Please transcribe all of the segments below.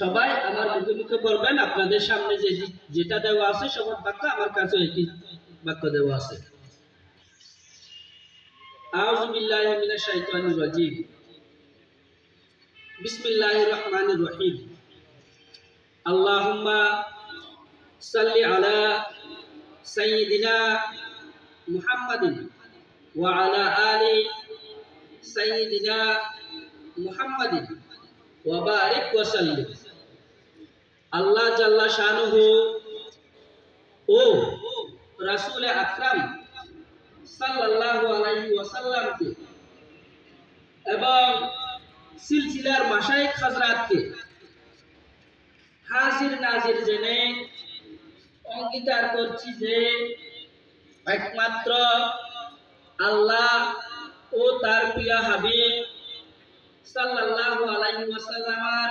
সবাই আমার মুখে বলবেন, আপনাদের সামনে যে যেটা দেওয়া আছে, সবার বাক্য আমার কাছে একই বাক্য দেওয়া আছে। আউযু বিল্লাহি মিনাশ শাইতানির রাজিম। বিসমিল্লাহির রহমানির রহিম। আল্লাহুম্মা সাল্লি আলা সাইয়্যিদিনা মুহাম্মাদিন ওয়া আলা আলি সাইয়্যিদিনা মুহাম্মাদিন ওয়া বারিক ওয়া সাল্লিম। আল্লাহ জাল্লা শানুহু। ও রাসূল আকরাম সাল্লাল্লাহু আলাইহি ওয়াসাল্লামকে এবং সিলসিলার মাশায়েখ হযরতকে হাজির নাজির জেনে অঙ্গীকার করছি যে একমাত্র আল্লাহ ও তার প্রিয় হাবিব সাল্লাল্লাহু আলাইহি ওয়াসাল্লামার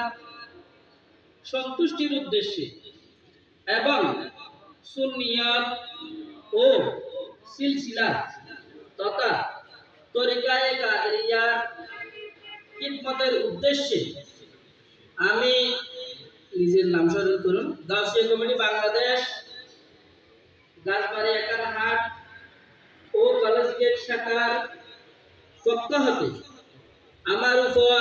সন্তুষ্টির উদ্দেশ্যে। এবং সুন্নিয়ত ও সিলসিলা তথা তরিকায়ে কাদেরিয়ার খিদমতের উদ্দেশ্যে আমি নিজের নাম স্মরণ করুন। গাউসিয়া কমিটি বাংলাদেশ, গাছবাড়ি একারহাট ও কলেজ গেট শাখার পক্ষ হতে আমার উপর